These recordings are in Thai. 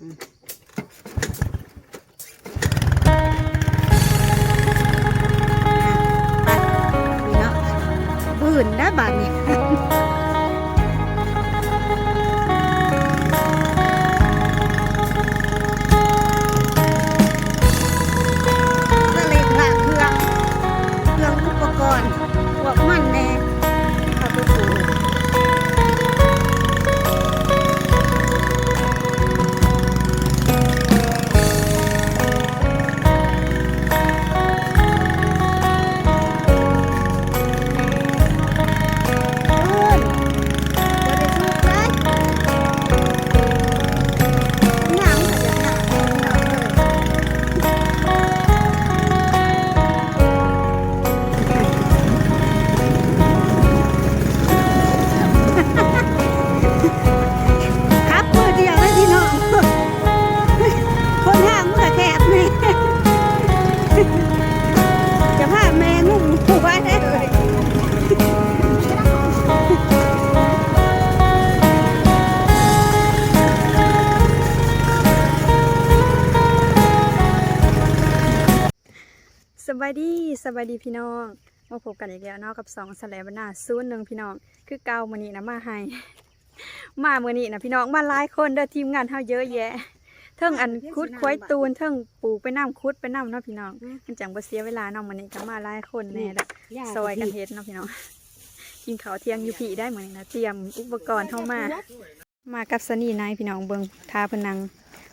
ไายดีสบายดีพี่น้องมาพบกันอีกแล้วเนาะกับสองสแลบหน้าซูนย์หนึ่งพี่น้อง คือเกามือนี้นะมาให้ มาเมื่อนี้นะพี่น้องมาหลายคนเด้อทีมงานเฮาเยอะแยะ เทิงอันคุดควายตูนเทิงปลูกไปน้ำคุดไปน้ำเนาะพี่น้องมันจังบ่เสียเวลาเนาะมื้อนี้ก็มาหลายคนแน่ละซอยกันเฮ็ดเนาะพี่น้องกินข้าวเที่ยงอยู่พี่ได้มื้อนี้นะเตรียมอุปกรณ์เข้ามา มากับสนีนายพี่น้องเบิ่งทาเพนนัง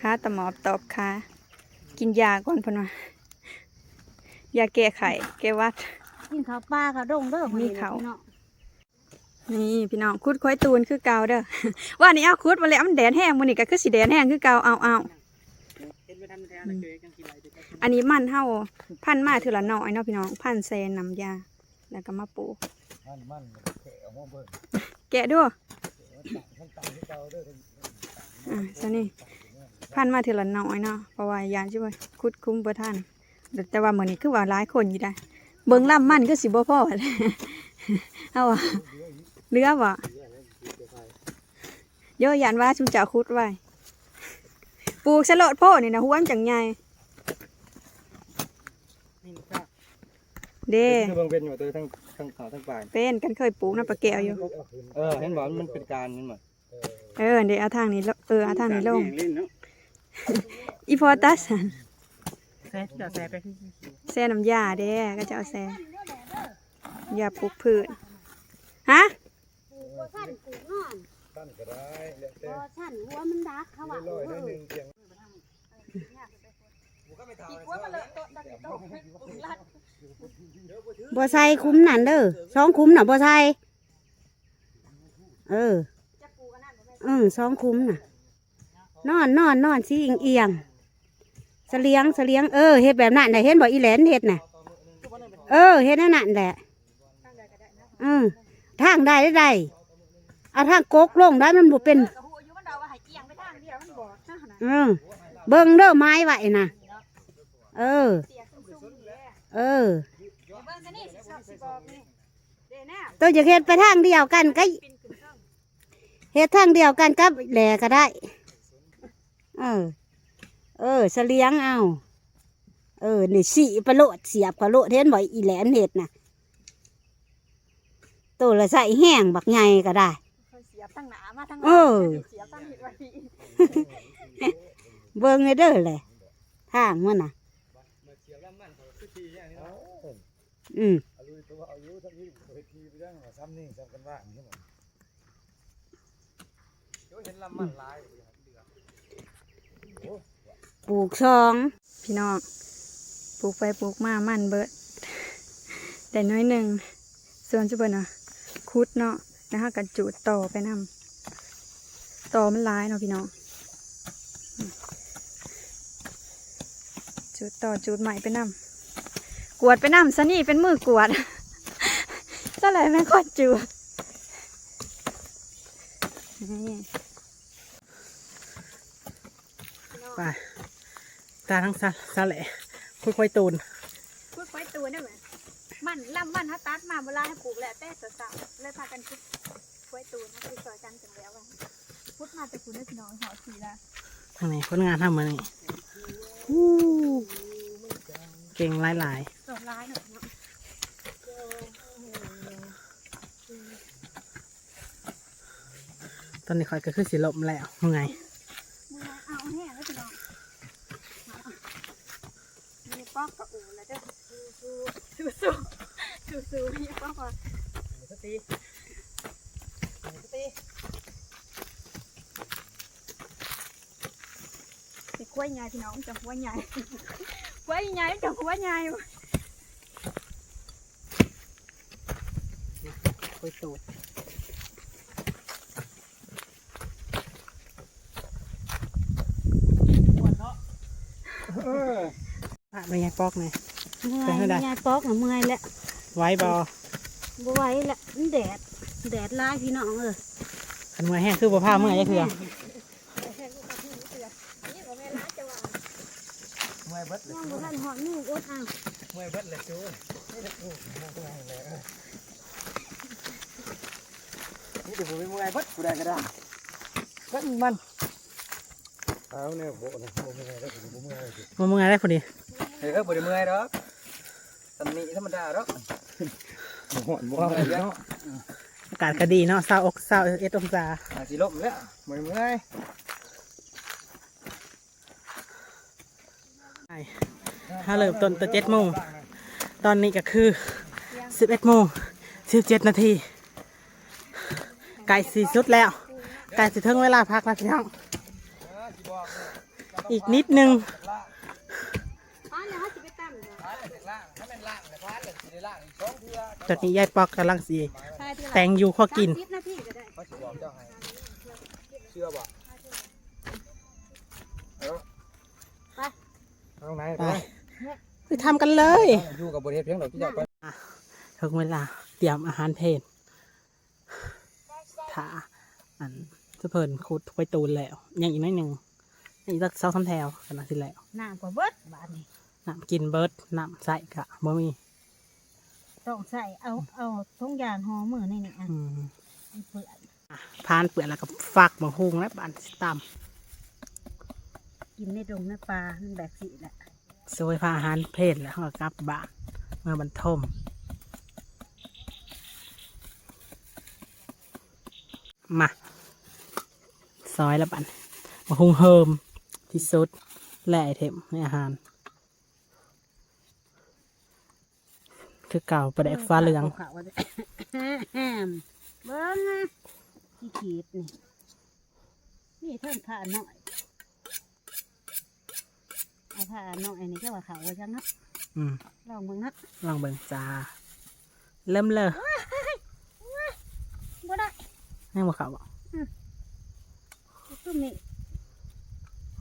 ค้าตะหมอบตอบค้ากินยาก่อนเพิ่นว่า ยาแก้ไขแก้หวัด กินข้าวปลาข้าวดงเด้อมีข้าวพี่น้องนี่พี่น้องคุดควายตูนคือเก่าเด้อ ว่านี่เอาคุดมาแล้วมันแดดแห้งมันนี่ก็คือสีแดดแห้งคือเก่าเอาเอาอันนี้มันเฮาพันมาเถือละน้อยเนาะพี่น้องพันแซนน้ำยา แล้วก็มาปลูกมันมันแกะออกมาเบิ่งแกะด้วยทั้งต่างที่เก่าเด้ออ่าซะนี่พันมาเถือละน้อยเนาะเพราะว่ายานใช่ไหมคุดคุ้มเบอร์ท่าน แต่ว่าเหมือนนี้คือว่าหลายคนอยู่ได้เบิ่งล่ำมันก็สิบ่พอเอาว่ะเรือว่ะเยอะยันว่าชุมเจ้าคุดไว้ปลูกสลดโพนี่นะหัวมันจังใหญ่เด้คือเบิ่งเป็นอยู่ตัวทั้งทั้งขาทั้งปลายเป็นกันเคยปลูกนะปลาแก้วอยู่ เออเห็นบ่มันเป็นการนี่หมดเออเดี๋ยวเอาทางนี้ลงเออเอาทางนี้ลงอีพอตัสอะแซ่เดี๋ยวแซ่ไปแซ่น้ำยาเด้ก็จะเอาแซ่ยาปลูกพืชฮะปลูกบ่สั้นปลูกนอนตั้นก็ได้แล้วแต่บ่สั้นหัวมันดักเขาว่าเอได้อบ่ใส่คุ้มหนันเด้อสองคุ้มหน่ะบ่ใส่เออเออสองคุ้มน่ะ นอนนอนนอนสิเอียงเอียง เสลียงเสลียงเออเฮ็ดแบบนั้นน่ะเห็นบ่อีแหลนเฮ็ดน่ะเออเฮ็ดนั่นนั่นแหละเออทางได้ได้ได้เอาทางโกกลงได้มันบ่เป็นเออเบิ่งเด้อไม้ไหวน่ะเออ เออตัวจะเฮ็ดไปทางเดียวกันก็เฮ็ดทางเดียวกันกับแหล่ก็ได้ เออ เออเสลียงเอาเออนี่สีประโลดเสียบกระโลดเห็นบ่อีแหลนเห็ดน่ะตัวละใส่แห้งบักใหญ่ก็ได้เสียบตั้งหนามาทั้งเออเสียบตั้งหิดไว้พี่เบิ่งให้เด้อแหละทางมันน่ะอืมเอาลุยตัวเอายุทั้งนี้เคยทีไปยังซ้ำนี่ซ้ำกันว่าอย่างนี้หมดเดี๋ยวเห็นลำมันหลาย ปลูกซอง พี่น้องปลูกไปปลูกมามันเบิดแต่น้อยหนึ่งส่วนจะเบิดเนาะคุดเนาะแล้วห้ากันจูดต่อไปนำต่อมันหลายเนาะพี่น้องจูดต่อจูดใหม่ไปนำกวดไปนำซะนี่เป็นมือกวดซะเลยแม่งกดจูดไป ตาทั้งซาซาแหละคุยควายตูนคุดไว้ตัวนี่เหมือนมันลำมันฮัตตัดมาเวลาให้ปลูกแหละแต่สาวๆเลยพากันคุดไว้ตัวนะคือซอยกันจังแล้วอะพุดมาแต่คุณได้พี่น้องหอสีละทางไหนผลงานทำมานี่อู้เก่งหลายหลายสดร้ายหน่อยเนาะๆตอนนี้คอยก็คือสิลมแล้วยังไง มือเอาแห้งแล้วพี่น้องมีป๊อกกับอูแล้วเด้อสู้สู้สู้สู้สู้มีป๊อกกับ สตีสตี สิกล้ วยใหญ่พี่น้องจะหัวใหญ่กล้วยใหญ่จะหัวใหญ่คุยตูดเอออะเป็นไงปอกไงเมื่อไปให้ยได้ยายปอกน่ะเมื่อยแล้วไว้บอบ่ไหวแล้วมันแดด แดดร้ายพี่น้องเออขันมือแห้งคือบ่ผ้าเมื่อยยังคือเมื่อย เบิดเลยน้องบ่ทันหอดมืออดเอาเมื่อยเบิดเลยจูนี่จะกูนี่เดี๋ยวผมไปเมื่อยเบิดกูได้ก็ได้ก็มันเอาเนี่ยโบนะโบเมื่อยแล้วกูบ่เมื่อยเลยมาเมื่อยได้พอดีเฮ้ยบ่ได้เมื่อยดอกตำหนิธรรมดาดอกหอนบ่เมื่อยแล้วอากาศก็ดีเนาะเศร้าอกเศร้าเอ็ดองศาอาสิลมแล้วบ่ได้เมื่อย ถ้าเริ่มต้นตั้งเจ็ดโมงตอนนี้ก็คือสิบเอ็ดโมงสิบเจ็ดนาทีไก่สีสุดแล้ว ไก่สิถึงเวลาพักแล้วพี่น้องอีกนิดนึงป้าเนี่ยเขาจะไปตั้มเดี๋ยวตอนนี้ยายปอกกำลังสีใช่ที่แต่งอยู่ข้อกินสิบนาทีก็ได้เขาสิบอกเจ้าให้เชื่อบ่เอาเอาไหนไป ไปคือทำกันเลยอยู่กับบริเวณเพียงดอกที่เจ้าไปถึงเวลาเตรียมอาหารเพลนถาอันจะเพิ่นขุดไปตูนแล้วยังอีกน้อยหนึ่งยังอีกสักสองสามแถวกันนะสิแล้วน้ำก็เบิดบาดนี้น้ำกินเบิร์ดน้ำใส่กะบ่มีต้องใส่เอาเอาทุงยางห่อมือนี่นี่อะอืมมันเปื่อยพานเปลือกแล้วก็ฟักมาหุงและบานสิตกินในดงในปลามันแบบสิแหละำ สวยพาอาหารเพลนแล้วก็กลับบ้านเมื่อบรรทมมาซอยแล้วบันมาหุงเฮิมที่สุดแหล่เทมในอาหาร คือเก่าประแดกฟ้าเหลืองเบิ้งนะที่ขีดนี่นี่เท่านผ้าหน่อย เอาผ้าหน่อยนี่ก็ว่าขาวไว้จังนะอืมลองเบิ่งนะลองเบิ่งจ้า เริ่มเลยบ่ได้แม่บอกเขาบอกคือนี่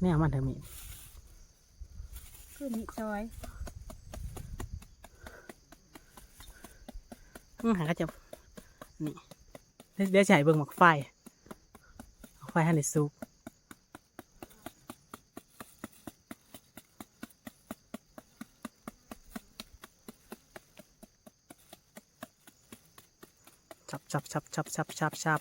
แม่เอามันเถอะมีคือนี่ซอยอืมหาก็จะนี่เดี๋ยวเดี๋ยวจะใช้เบิ่งหมกไฟหมกไฟให้ในซุป ชับชับชับชับชับชับ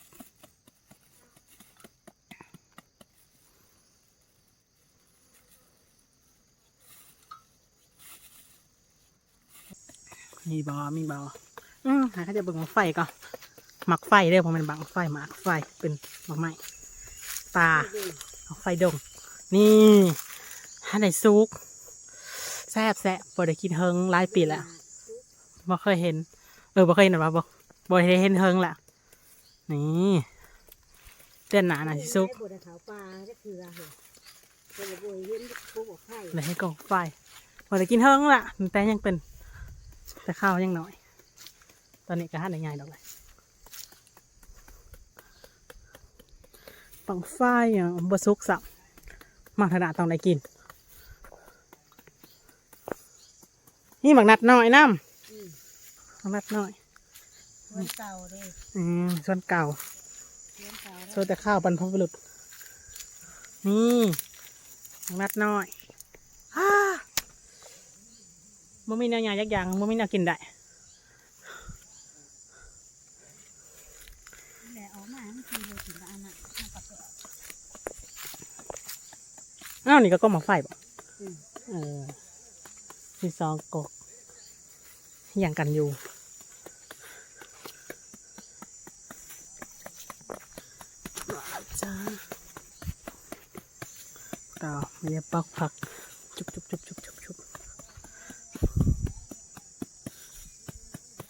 มีบอมีบออืมหาก็จะเบิ่งหมกไฟก่อนหมักไฟเด้อเพราะมันบังไฟหมักไฟเป็นหมักไม้ปลาไฟดง นี่ถ้าในซุกแซ่บแซ่บบ่ได้กินเฮิงหลายปีแล้วบ่เคยเห็น เออบ่เคยเห็นหรอบ่ บ่ได้เห็นเฮิงแหละนี่เต้นหนาหนาสิซุกบ่ได้ขาวปลาจะคืออะไรบ่ได้บ่เห็นผู้บอกไผ่เลยให้กองไฟบ่ได้กินเฮิงละแต่ยังเป็น แต่ข้าวยังน้อย ตอนนี้ก็หาได้ง่ายดอกเลยปังไฟอะบ่สุกสับมักถนัดต้องได้กิน นี่หมักนัดน้อยน้ำหมักนัดน้อย สวนเก่าเด้อืมส่วนเก่าสวนเก่าส่วนแต่ข้าวบรรพบุรุษนี่หมักนัดน้อยฮ่าบ่มีแนวใหญ่ยักอย่างบ่มีแนวกินได้แหละออกมามันคือเลยถึงอันน่ะมันก็แปลกอ้าวนี่ก็ก็มาไฟบ่เออมีซองกกอย่างกันอยู่ จ้าต่อไม่ได้ปักผัก จุบจุบจุบจุบจุบจุบ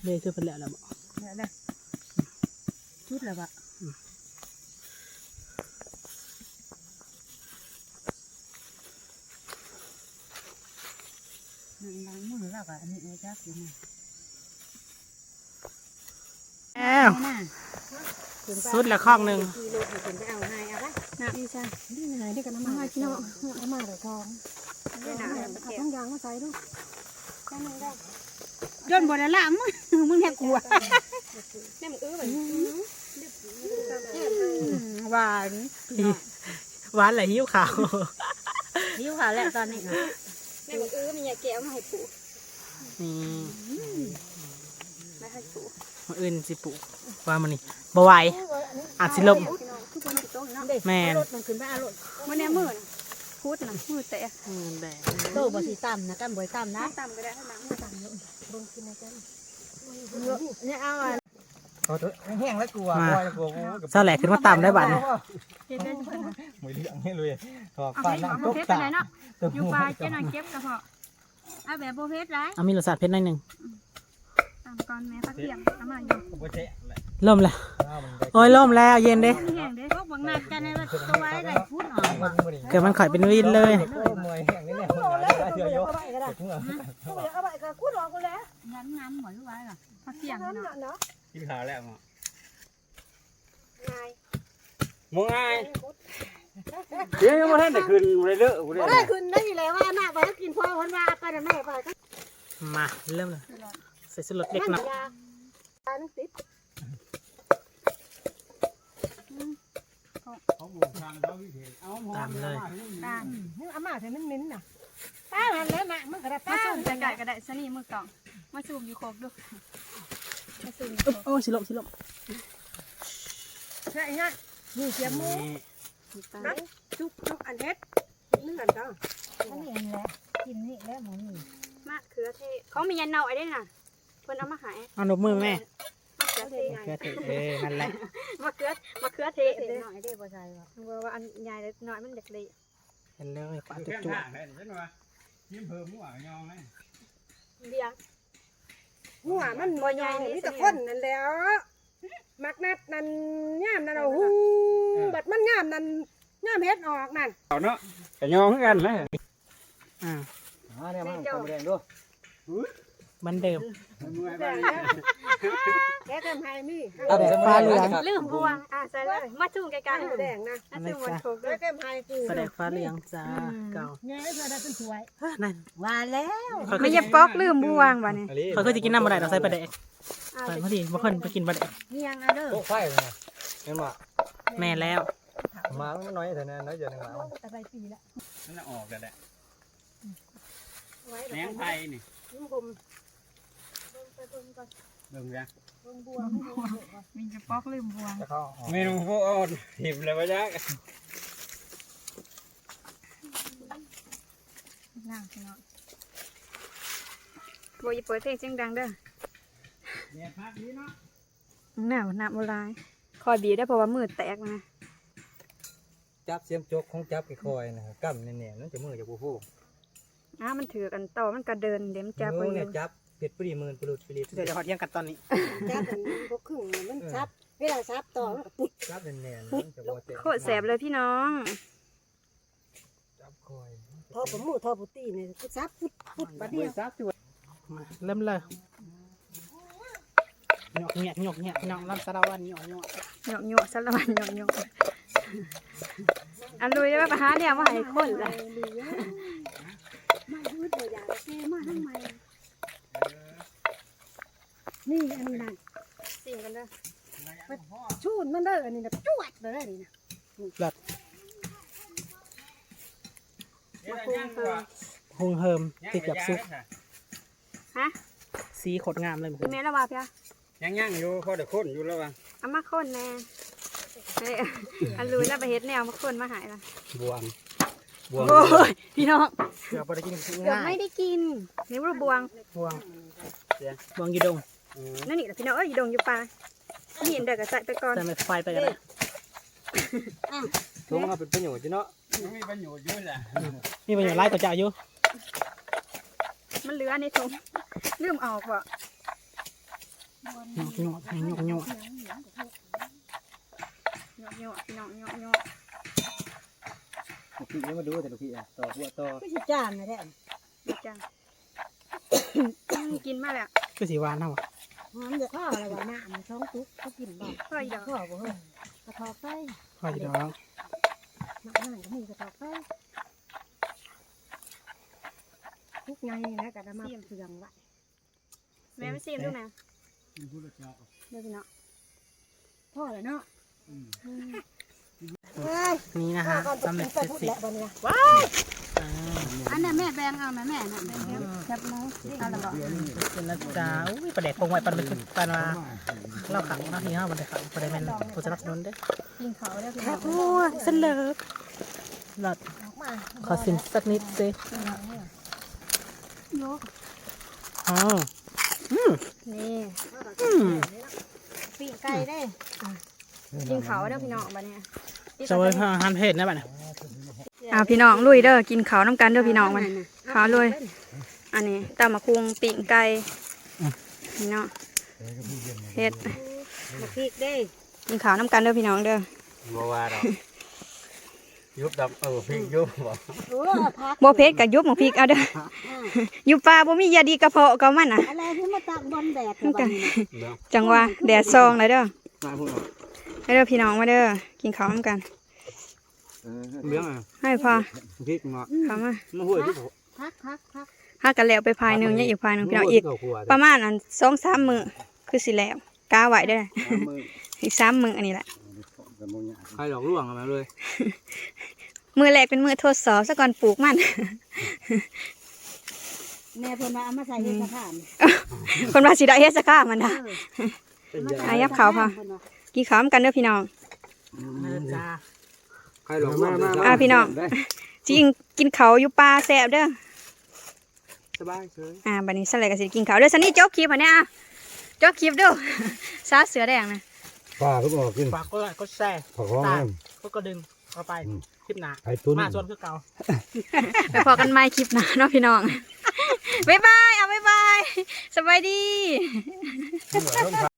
เบย์คือเป็นแล้วแล้วบ่เนี่ยนะชุดแล้วบะนั่งล้างมือแล้วก็อันนี้ไว้จักอยู่นะแอ้วน่ะสุดละข้องหนึ่งขี่รถให้ขึ้นไปเอาให้เอาไปนะดีจ้ะนี่ไงนี่กันน้ำมันพี่น้องน้ำมันเลยทองได้หนาเอาทั้งยางมาใส่ดูแค่นึงได้ย่นบนละมึงมึงแหกกลัวแม่มึงอื้อแบบหวานหวานไหลหิ้วขาวหิวค่ะแล้วตอนนี้แม่มึงอื้อมียาแก้วมาให้ปู่นี่มาให้ปู่มาอื่นสิปลูกว่ามันนี่บ่ไหวอาจสิลม พี่น้องทุกคนติดโต๊ะเนาะแม่นรถมันขึ้นไปเอารถวันนี้มือนะพูดนะมือแตะอืมแดงโตบ่สีต่ำนะกันบ่ต่ำนะต่ำก็ได้ให้มามือต่ำเยอะเนี่ยเอาอะขอโทษแห้งแล้วกลัวกลัวกลัวกูเศร้าแหลกขึ้นมาต่ำได้บัดนี่เฮ็ดได้ทุกคนนะมือเลี้ยงให้เลยถอกเอาปลาให้เอาน้ำโบตกเพชรไปตาไหนเนาะอยู่ปลาเจ้าหน่อยเก็บกระเพาะเอาแบบโบเพชรไรเอามีรสชาติเผ็ดหน่อยหนึ่งตามก่อนแม่พักเที่ยงเอามาอยู่บ่เจ๊แหละ ล่มแล้วอ้าวมันได้โอ้ยล่มแล้วเย็นเด้แห้งเด้พวกบางนัดกันในว่าตัวไว้ได้พูดออกมันบ่ได้เกิดมันข่อยเป็นวินเลยโอ้ยมวยแห้งนี่เนี่ยมันได้เชื่ออยู่เด็กเมื่อเอาไปก็พูดออกกูแล้วงั้นงั้นหมดไว้ล่ะพักเที่ยงเนาะกินข้าวแล้วมั้งนายมึงไงเดี๋ยวยังบ่ทันได้ขึ้นเลยเด้อกูได้ได้ขึ้นได้แล้วว่าหน้าไปกินพ่อคนว่าไปนะแม่ไปก็มาเริ่มเลยใส่สลดเล็กหน่อย ยาตานึกติดตามเลยตามนี่อาม่าใส่มันมิ้นน่ะตาหันแล้วน่ะมันก็ได้มาตาซูมไก่ก็ได้สนี่มือกล่อง มาซูมอยู่โคกดูมาซูมโอ้ยสิลมสิลมใช่ฮะนี่เสียมูนี่จุกจุกอันเฮ็ดนึ่งอันเจ้าอันนี้อันแหละกินนี่แล้วหมูนี่มะเขือเทศเขามียันเนาไอ้ได้น่ะเพิ่นเอามาขายเอาหนบมือแม่มะเขือเทศเพื่อเถอะเออนั่นแหละมะเขือมะเขือเทศเด็เด้หน่อยได้บ่ใช่ว่ะว่าว่าอันใหญ่เล็กน้อยมันเด็กเลยเห็นเลยปลาจุ๊จุ๊บบยิ้มเพิ่มหัวยองเลยเดียวหัวมันบ่ใหญ่นี่มีแต่คนนั่นแหล้วมักนัดนั่นย่ามนั่นเอาหูบัดมันย่ามนั่นย่ามเฮ็ดออกนั่นเอาเนาะก็ยองคือกันเลยอ่าอ่าเนี่ยมันทำแดงด้วยเหมือนเดิม แกทำให้มีฟ้าเหลือง ลืมบวงอะใส่เลยมาซูมไกลๆหมูแดงนะมาซูมมันโคกแกด้วยทำให้กูแสดงฟ้าเหลืองจ้าเก่าไงเพื่อได้เป็นสวยเฮ้ยนั่นว่าแล้วเขาเคไม่ยเย็บป๊อกลืมบวงบ่เนี่ยเขาเคยจะกินน้ำอะไรเราใส่ปลาแดกอะใส่พอดีบางคนไปกินปลาแดกเฮียงอะเด้อโต๊ะไฟเลยเห็นบ่แม่แล้วมาน้อยแต่นั้นน้อยจะหนึ่งแล้วแต่ไปปีละนั่นออกกันแหละไว้แหนงไฟนี่ลุงผมเบิ่งกัน ลุงบัวมีจะป๊อกลืมบวงจะเข้าเมนูพวกอ่อนหิบเลยว่าจักนั่งพี่น้องโบอยาเปิดเพลงเสียงดังเด้อเนี่ยพักนี้เนาะหนาวหนาวโบราณคอยบีบได้เพราะว่ามือแตกนะจับเสียมจกของจับกี่คอยนะกั้มแน่ๆนั่นจะมือจะผู้ผู้อ้ามันถือกันต่อมันก็เดินเดี๋ยวมันจับไปมืออเนี่ยยู่จับ เผ็ดปรีมือปลุดปลีเดี๋ยวจะหอดเยี่ยงกันตอนนี้จับมันพวกครึ่งมันซับ เวลาซับต่อมันก็ปุ๊บจับแน่ๆนั่นจะบ่เต็มโคตรแสบเลยพี่น้อง จับคอยทอผมมือทอปุตีเนี่ยกูซับปุ๊บปุ๊บบัดมืเดีอยวซับจุดมาเริ่มเลยหยอกเงียบหยอกเงียบน้องรับสารวันหยอกหยอกหยอกหยอกสารวัตรหยอกหยอกอันลุยได้ว่าไปหาเนี่ยว่าให้คนละมาพูดบ่อยากแกมาทำไม นี่อันนี้นั่นสิ่งกันเด้อชูนมันเด้ออันนี้นะจวดเด้อนี่นะหงเฮิมติดกับซุปฮะสีโคตรงามเลยพี่เมย์ละว่าพี่อะยังยังอยู่เขาเด็กคนอยู่แล้วว่ะเอามาคนแน่เฮ้ยอันลุยแล้วไปเฮ็ดแนวมาคนมาหายละบวงบวงโอ้ยพี่น้องเกือบบ่ได้กินเกือบง่ายไม่ได้กินนี่ว่าบวงบวงบวงยีดง นั่นนี่แหละพี่น้องเอ้ยอยู่ดงอยู่ป่านี่เด็กก็ใส่ไปก่อนใส่ไม้ไฟไปก็ได้ลงมาเป็นประโยชน์จ้ะเนาะมีประโยชน์เยอะแหละมีประโยชน์หลายกว่าเจ้าอยู่มันเหลือในถุงลืมออกบ่หยอกหยอกให้หยอกหยอกโยกโยกพี่น้องโยกโยกลูกพี่ยังมาดูแต่ลูกพี่อะต่อหัวต่อก็สิจานนะแท้ดีจังกินมาแล้วคือสีหวานเท่าอะ หอมจะข้าวอะไรวะน้ำมันท้องทุกก็กินบ่พ่ออีดอกข้าวบ่เฮ้ยกระทอกไฟพอจะดองมาอ่านก็มีกระทอกไฟทุกไงนะกระมาเสื่องไว้แม่ไม่ซีมดูนะเดี๋ยวพี่น้องพ่อเลยเนาะนี่นะฮะสำเร็จเสร็จสิ้นว้าอ่า อันนั้นแม่แบงเอานะแม่น่ะแบงจับน้องเอาละบ่เป็นนะจ๊ะอุ้ยประเด็กคงไว้ปันเป็นปันว่าเล่าขังเนาะทีเนาะประเด็กขังประเด็กแม่นผู้สนับสนุนเด้อกินเขาแล้วพี่คน้รัอบงโอ้ยสลิกหลอดขอสินสักนิดสิโยกอ๋อนี่อืมปีกไก่ได้กินเขาแล้วพี่น้องบัดเนี้ย จะไว้ทานเผ็ดนะบ้านะอ่าพี่น้องลุยเด้อกินเขาน้ำกันเด้อพี่น้องมันเขาลุยอันนี้ตำมะคุงปิ่งไก่พี่น้องเฮ็ดมาพริกได้กินเขาน้ำกันเด้อพี่น้องเด้อบัวว่าดอกยุบดำเออพี่ยุบบ่โอ้พักบ่เผ็ดกับยุบหมกพริกเอาเด้ออยู่ป่าบ่มียาดีกระเพาะก็มันน่ะอะไรที่มาตักบนแดดมันก็เดี๋ยวจังว่าแดดซองเลยเด้อ มาพูดให้เด้อพี่น้องมาเด้อกินข้าวน้ำกันเลี้ยงอะให้พอพี่เนาะเข้ามามาห่วยที่พักพักพักหากันแล้วไปพายหนึ่งยังอีกพายหนึ่งพี่น้องอีก ประมาณอันสองสามมื้อคือสิแล้วกาไว้เด้ออีกสามมื้ออันนี้แหละใครหลอกลวงมาเลยมื้อแรกเป็นมื้อทดสอบซะก่อนปลูกมันแม่เพิ่นมาเอามาใส่เฮ็ดกระถางคนว่าสิได้เฮ็ดสักค่ามันน่ะอายับเขาพอ กินข้าวน้ำกันเด้อพี่น้องนะจ๊ะใครหลอกลวงอะพี่น้องจริงกินข้าวอยู่ป่าแซ่บเด้อ สบายเฉยอ่าบัดนี้สไลด์ก็สิกินข้าวเด้อซันนี่จบคลิปอันเนี้ยอะจบคลิปเด้อ ซาเสือแดงนะป้าก็บอกกินฝากกดไลค์กดแชร์ผักของตาแม่มกดกระดึงเข้าไปคลิปหน้าไข่ตุ้น มาส่วนคือเก่า ไปพอกันใหม่คลิปหน้าเนาะพี่น้อง บ๊ายบาย เอาบ๊ายบายสบายดี